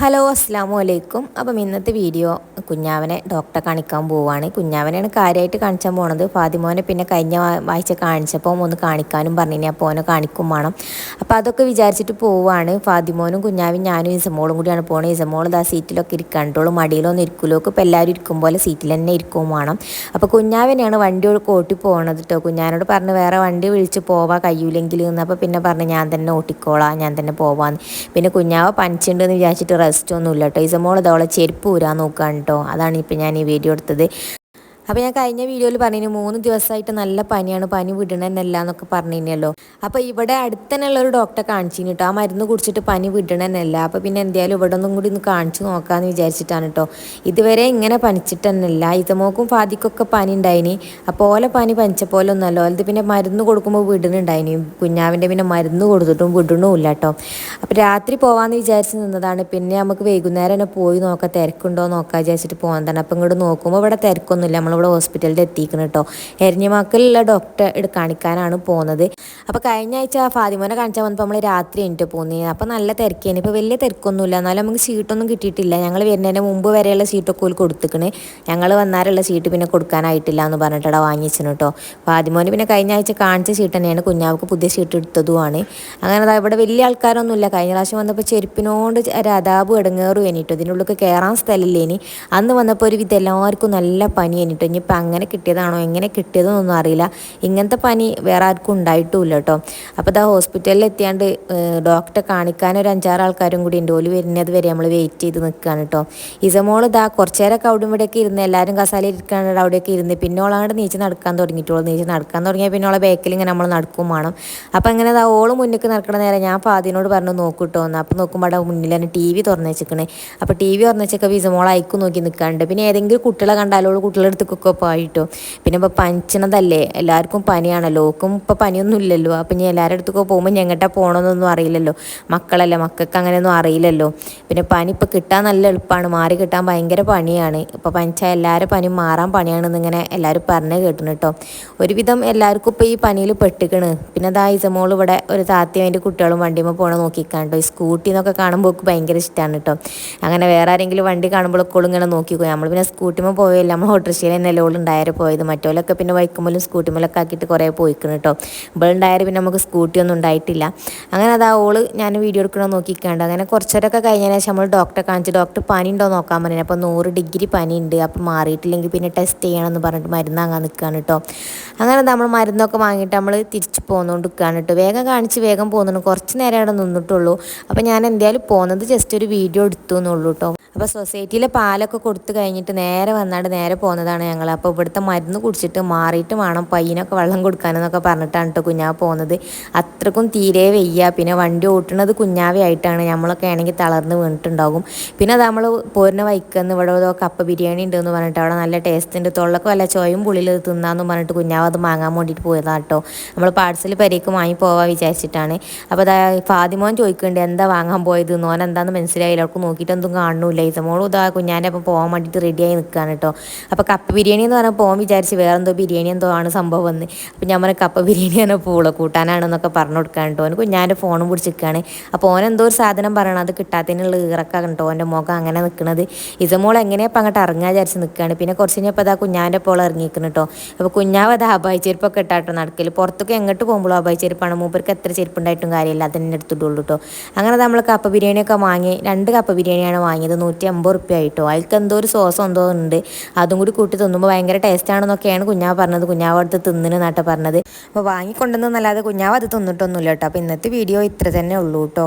Hello അസ്സാമു അലൈക്കും. അപ്പം ഇന്നത്തെ വീഡിയോ കുഞ്ഞാവനെ ഡോക്ടറെ കാണിക്കാൻ പോവുകയാണ് കുഞ്ഞാവനെയാണ് കാര്യമായിട്ട് കാണിച്ചാൻ പോണത്. ഫാതിമോനെ പിന്നെ കഴിഞ്ഞ വായിച്ച കാണിച്ചപ്പോൾ ഒന്ന് കാണിക്കാനും പറഞ്ഞിനി. അപ്പോൾ ഓനെ കാണിക്കും വേണം. അപ്പോൾ അതൊക്കെ വിചാരിച്ചിട്ട് പോവുകയാണ് ഫാതിമോനും കുഞ്ഞാവും ഞാനും ഇസമോളും കൂടിയാണ് പോകുന്നത് ഇസമോൾ ആ സീറ്റിലൊക്കെ ഇരിക്കണ്ടോളും മടിയിലൊന്നും ഇരിക്കുമല്ലോ ഇപ്പോൾ എല്ലാവരും ഇരിക്കും പോലെ സീറ്റിൽ തന്നെ ഇരിക്കും വേണം. അപ്പോൾ കുഞ്ഞാവനെയാണ് വണ്ടി ഓട്ടി പോകണത് കേട്ടോ കുഞ്ഞാനോട് പറഞ്ഞ് വേറെ വണ്ടി വിളിച്ച് പോവാ കഴിയൂലെങ്കിൽ അപ്പോൾ പിന്നെ പറഞ്ഞ് ഞാൻ തന്നെ ഓട്ടിക്കോളാം. ഞാൻ തന്നെ പോവാന്ന്. പിന്നെ കുഞ്ഞാവ പനിച്ചിട്ടുണ്ടെന്ന് വിചാരിച്ചിട്ട് റെസ്റ്റ് ഒന്നുമില്ല കേട്ടോ ഇസമോൾ ഇതവളെ ചെരുപ്പ് ഊരാൻ നോക്കാൻ കേട്ടോ അതാണ് ഇപ്പം ഞാൻ ഈ വീഡിയോ എടുത്തത്. അപ്പോൾ ഞാൻ കഴിഞ്ഞ വീഡിയോയിൽ പറഞ്ഞു മൂന്ന് ദിവസമായിട്ട് നല്ല പനിയാണ് പനി വിടണമെന്നല്ല എന്നൊക്കെ പറഞ്ഞിരുന്നല്ലോ അപ്പോൾ ഇവിടെ അടുത്തന്നെയുള്ള ഒരു ഡോക്ടറെ കാണിച്ചിന് കേട്ടോ ആ മരുന്ന് കുടിച്ചിട്ട് പനി വിടണമെന്നല്ല അപ്പോൾ പിന്നെ എന്തായാലും ഇവിടെ ഒന്നും കൂടി ഒന്ന് കാണിച്ചു നോക്കാമെന്ന് വിചാരിച്ചിട്ടാണ് കേട്ടോ ഇതുവരെ ഇങ്ങനെ പനിച്ചിട്ട് തന്നെയല്ല ഇതമോക്കും ഫാദിക്കൊക്കെ പനി ഉണ്ടായിനി അപ്പോൾ ഓല പനി പനിച്ച പോലെ ഒന്നല്ലോ. പിന്നെ മരുന്ന് കൊടുക്കുമ്പോൾ വിടണുണ്ടായിനി. കുഞ്ഞാവിന്റെ പിന്നെ മരുന്ന് കൊടുത്തിട്ടും വിടണമില്ല കേട്ടോ അപ്പോൾ രാത്രി പോകാമെന്ന് വിചാരിച്ച് നിന്നതാണ്. പിന്നെ നമുക്ക് വൈകുന്നേരം തന്നെ പോയി നോക്കാം. തിരക്കുണ്ടോ നോക്കാം വിചാരിച്ചിട്ട് പോകാൻ തന്നെ. അപ്പോൾ ഇങ്ങോട്ട് നോക്കുമ്പോൾ ഇവിടെ തിരക്കൊന്നുമില്ല നമ്മൾ നമ്മളിവിടെ ഹോസ്പിറ്റലിൽ എത്തിക്കണം കേട്ടോ എരഞ്ഞിമാക്കലുള്ള ഡോക്ടറെ കാണിക്കാനാണ് പോകുന്നത് അപ്പോൾ കഴിഞ്ഞ ആഴ്ച ഫാദിമോനെ കാണിച്ചാൽ വന്നപ്പോൾ നമ്മൾ രാത്രി എനിക്ക് പോകുന്നത് അപ്പോൾ നല്ല തിരക്കേന്. ഇപ്പോൾ വലിയ തിരക്കൊന്നുമില്ല എന്നാലും നമുക്ക് സീറ്റൊന്നും കിട്ടിയിട്ടില്ല. ഞങ്ങൾ വരുന്നതിന് മുമ്പ് വരെയുള്ള സീറ്റൊക്കെ ഒരു കൊടുത്തിക്കണ്. ഞങ്ങൾ വന്നാലുള്ള സീറ്റ് പിന്നെ കൊടുക്കാനായിട്ടില്ല എന്ന് പറഞ്ഞിട്ടാണ് വാങ്ങിച്ചിന് കേട്ടോ ഫാദിമോന് പിന്നെ കഴിഞ്ഞ ആഴ്ച കാണിച്ച സീറ്റ് തന്നെയാണ്. കുഞ്ഞാവക്ക് പുതിയ സീറ്റ് എടുത്തതുമാണ്. അങ്ങനെ ഇവിടെ വലിയ ആൾക്കാരൊന്നുമില്ല കഴിഞ്ഞ പ്രാവശ്യം വന്നപ്പോൾ ചെരുപ്പിനോട് രതാബ് ഇടങ്ങേറും എനിട്ടോ ഇതിനുള്ളിൽ കയറാൻ സ്ഥലമില്ലേനി അന്ന് വന്നപ്പോൾ ഒരു വിധം എല്ലാവർക്കും നല്ല പനി കേട്ടോ ഇനിയിപ്പോൾ അങ്ങനെ കിട്ടിയതാണോ എങ്ങനെ കിട്ടിയതെന്നൊന്നും അറിയില്ല. ഇങ്ങനത്തെ പനി വേറെ ആർക്കും ഉണ്ടായിട്ടുമില്ല കേട്ടോ അപ്പോൾ ഇതാ ഹോസ്പിറ്റലിൽ എത്തിയാണ്ട് ഡോക്ടറെ കാണിക്കാൻ ഒരു അഞ്ചാറ് ആൾക്കാരും കൂടി ഉണ്ട്. ഓൽ വരുന്നത് വരെ നമ്മൾ വെയിറ്റ് ചെയ്ത് നിൽക്കുകയാണ് കേട്ടോ ഇസമോൾ ഇതാ കുറച്ച് നേരമൊക്കെ അവിടെ ഇവിടെയൊക്കെ ഇരുന്ന് എല്ലാവരും കസാല ഇരിക്കാണ്ട് അവിടെയൊക്കെ ഇരുന്ന്. പിന്നെ ഓളാണ്ട് നീച്ച് നടക്കാൻ തുടങ്ങിയിട്ടുള്ളൂ നീച്ച് നടക്കാൻ തുടങ്ങിയാൽ പിന്നെ ഓളെ ബാക്കിൽ ഇങ്ങനെ നമ്മൾ നടക്കും വേണം. അപ്പോൾ അങ്ങനെ ഇതാ ഓൾ മുന്നിലേക്ക് നടക്കണ നേരം ഞാൻ ഫാദിനോട് പറഞ്ഞു നോക്കൂട്ടോ എന്ന്. അപ്പോൾ നോക്കുമ്പോൾ അവിടെ മുന്നിൽ തന്നെ ടി വി തുറന്നു വെച്ചിക്കണേ അപ്പോൾ ടി വി തുറന്നു വെച്ചൊക്കെ ഇസമോൾ അയക്കും നോക്കി നിൽക്കാണ്ട് പിന്നെ ഏതെങ്കിലും കുട്ടികളെ കണ്ടാലോ കുട്ടികളെ അടുത്ത് ഒക്കെ പോയിട്ടോ പിന്നെ ഇപ്പോൾ പനിച്ചണതല്ലേ എല്ലാവർക്കും പനിയാണല്ലോ ഓക്കും ഇപ്പോൾ പനിയൊന്നും ഇല്ലല്ലോ. അപ്പം ഞാൻ എല്ലാവരുടെ അടുത്തൊക്കെ പോകുമ്പോൾ ഞങ്ങട്ടാ പോകണമെന്നൊന്നും അറിയില്ലല്ലോ. മക്കളല്ലേ മക്കൾക്ക് അങ്ങനെയൊന്നും അറിയില്ലല്ലോ. പിന്നെ പനി ഇപ്പോൾ കിട്ടാൻ നല്ല എളുപ്പമാണ് മാറി കിട്ടാൻ ഭയങ്കര പണിയാണ്. ഇപ്പോൾ പനിച്ചാൽ എല്ലാവരും പനി മാറാൻ പണിയാണെന്ന് ഇങ്ങനെ എല്ലാവരും പറഞ്ഞു കേട്ടു കേട്ടോ ഒരുവിധം എല്ലാവർക്കും ഇപ്പോൾ ഈ പനിയിൽ പെട്ടിക്കണ്. പിന്നെ അതാ ഇസമോൾ ഇവിടെ ഒരു താത്തയും അതിന്റെ കുട്ടികളും വണ്ടിയുമ്പോൾ പോകണം നോക്കിക്കാണ്ടോ ഈ സ്കൂട്ടി എന്നൊക്കെ കാണുമ്പോൾ ഭയങ്കര ഇഷ്ടമാണ് കേട്ടോ അങ്ങനെ വേറെ ആരെങ്കിലും വണ്ടി കാണുമ്പോഴൊക്കെ ഇങ്ങനെ നോക്കിക്കോ. നമ്മൾ പിന്നെ സ്കൂട്ടിമ്പോൾ പോയല്ല നമ്മൾ ഓട്ടോറിക്ഷയിൽ തന്നെ ഉണ്ടായാലും പോയത്. മറ്റോലൊക്കെ പിന്നെ വൈക്കുമ്പോഴും സ്കൂട്ടിമേലൊക്കെ ആക്കിയിട്ട് കുറേ പോയിക്കണം കേട്ടോ ഇവളുണ്ടായാലും പിന്നെ നമുക്ക് സ്കൂട്ടി ഒന്നും ഉണ്ടായിട്ടില്ല. അങ്ങനെ ആ ഓൾ ഞാൻ വീഡിയോ എടുക്കണോ നോക്കിക്കാണ്ട്. അങ്ങനെ കുറച്ചേരൊക്കെ കഴിഞ്ഞതിന് ശേഷം നമ്മൾ ഡോക്ടറെ കാണിച്ച് ഡോക്ടർ പനി ഉണ്ടോ നോക്കാൻ പറഞ്ഞു അപ്പോൾ നൂറ് ഡിഗ്രി പനി ഉണ്ട് അപ്പോൾ മാറിയിട്ടില്ലെങ്കിൽ പിന്നെ ടെസ്റ്റ് ചെയ്യണമെന്ന് പറഞ്ഞിട്ട് മരുന്ന് വാങ്ങാൻ നിൽക്കുകയാണ് കേട്ടോ അങ്ങനെ നമ്മൾ മരുന്നൊക്കെ വാങ്ങിയിട്ട് നമ്മൾ തിരിച്ച് പോകുന്നുകൊണ്ട് നിൽക്കുകയാണ് കേട്ടോ വേഗം കാണിച്ച് വേഗം പോകുന്നുണ്ട് കുറച്ച് നേരം അവിടെ നിന്നിട്ടുള്ളൂ. അപ്പോൾ ഞാൻ എന്തായാലും പോകുന്നത് ജസ്റ്റ് ഒരു വീഡിയോ എടുത്തു എന്നുള്ളൂ കേട്ടോ അപ്പോൾ സൊസൈറ്റിയിലെ പാലൊക്കെ കൊടുത്തു കഴിഞ്ഞിട്ട് നേരെ വന്നാണ്ട് നേരെ പോകുന്നതാണ് ഞങ്ങൾ അപ്പോൾ ഇവിടുത്തെ മരുന്ന് കുടിച്ചിട്ട് മാറിയിട്ട് വേണം പയ്യനൊക്കെ വെള്ളം കൊടുക്കാനെന്നൊക്കെ പറഞ്ഞിട്ടാണ് കേട്ടോ കുഞ്ഞാവ് പോകുന്നത് അത്രക്കും തീരെ വയ്യ. പിന്നെ വണ്ടി ഓട്ടുന്നത് കുഞ്ഞാവയായിട്ടാണ് നമ്മളൊക്കെ ആണെങ്കിൽ തളർന്ന് വീണിട്ടുണ്ടാകും. പിന്നെ അത് നമ്മൾ പോരുന്ന വൈക്കെന്ന് ഇവിടെ കപ്പ ബിരിയാണി ഉണ്ടെന്ന് പറഞ്ഞിട്ട് അവിടെ നല്ല ടേസ്റ്റ് ഉണ്ട്. തൊള്ളക്ക് വല്ല ചോയും പുളിയിൽ തിന്നാന്ന് പറഞ്ഞിട്ട് കുഞ്ഞാവ് അത് വാങ്ങാൻ വേണ്ടിയിട്ട് പോയതാണ് കേട്ടോ നമ്മൾ പാഴ്സൽ പരിക്ക് വാങ്ങി പോവാൻ വിചാരിച്ചിട്ടാണ്. അപ്പോൾ അതാ ഫാദിമോൻ ചോദിക്കുന്നുണ്ട് എന്താ വാങ്ങാൻ പോയത്? നോൻ എന്താണെന്ന് മനസ്സിലായില്ല. അവർക്ക് നോക്കിയിട്ട് എന്തും കാണുന്നില്ല ഇസമോളും ഇതാ കുഞ്ഞാന്റെ അപ്പം പോകാൻ വേണ്ടിയിട്ട് റെഡിയായി നിൽക്കുകയാണ് കേട്ടോ അപ്പോൾ കപ്പ ബിരിയാണി എന്ന് പറഞ്ഞാൽ പോകാൻ വിചാരിച്ച് വേറെ എന്തോ ബിരിയാണി എന്തോ ആണ് സംഭവം വന്ന് അപ്പം ഞാൻ പറഞ്ഞ കപ്പ ബിരിയാണി ബിരിയാണിയാണ് പൂള കൂട്ടാനാണെന്നൊക്കെ പറഞ്ഞു കൊടുക്കാൻ കേട്ടോ ഓന് കുഞ്ഞാന്റെ ഫോണും പിടിച്ചിരിക്കുകയാണ് അപ്പോൾ ഓൻ എന്തോ ഒരു സാധനം പറയണം. അത് കിട്ടാത്തതിനുള്ള ഈറക്കാണ് കേട്ടോ ഓന്റെ മുഖം അങ്ങനെ നിൽക്കുന്നത് ഇസമോൾ എങ്ങനെയപ്പോൾ അങ്ങോട്ട് ഇറങ്ങാൻ വിചാരിച്ച് നിൽക്കുകയാണ് പിന്നെ കുറച്ച് കഴിഞ്ഞപ്പോൾ അതാ കുഞ്ഞാന്റെ പോൾ ഇറങ്ങിയിരിക്കുന്നു കേട്ടോ അപ്പോൾ കുഞ്ഞാവ് അത് അബായി ചെരുപ്പൊക്കെ ഇട്ടാട്ടോ നടക്കൽ പുറത്തൊക്കെ എങ്ങോട്ട് പോകുമ്പോഴും അബായി ചെരുപ്പാണ്. മൂപ്പർക്ക് എത്ര ചെരുപ്പുണ്ടായിട്ടും കാര്യമില്ല. അതിനെ എടുത്തിട്ടുള്ളൂ കേട്ടോ അങ്ങനെ നമ്മൾ കപ്പ ബിരിയാണിയൊക്കെ വാങ്ങി രണ്ട് കപ്പ ബിരിയാണിയാണ് വാങ്ങിയത്. നൂറ്റി അമ്പത് റുപ്യ ആയിട്ടോ. അതിൽക്ക് എന്തോ ഒരു സോസ് എന്തോ ഉണ്ട്. അതും കൂടി കൂട്ടി തിന്നുമ്പോൾ ഭയങ്കര ടേസ്റ്റ് ആണെന്നൊക്കെയാണ് കുഞ്ഞാവ് പറഞ്ഞത്. കുഞ്ഞാവ് അടുത്ത് തിന്നിന് നാട്ടെ പറഞ്ഞത്. അപ്പോൾ വാങ്ങിക്കൊണ്ടെന്നല്ലാതെ കുഞ്ഞാവ് അത് തിന്നിട്ടൊന്നുമില്ല കേട്ടോ അപ്പോൾ ഇന്നത്തെ വീഡിയോ ഇത്ര തന്നെ ഉള്ളൂ കേട്ടോ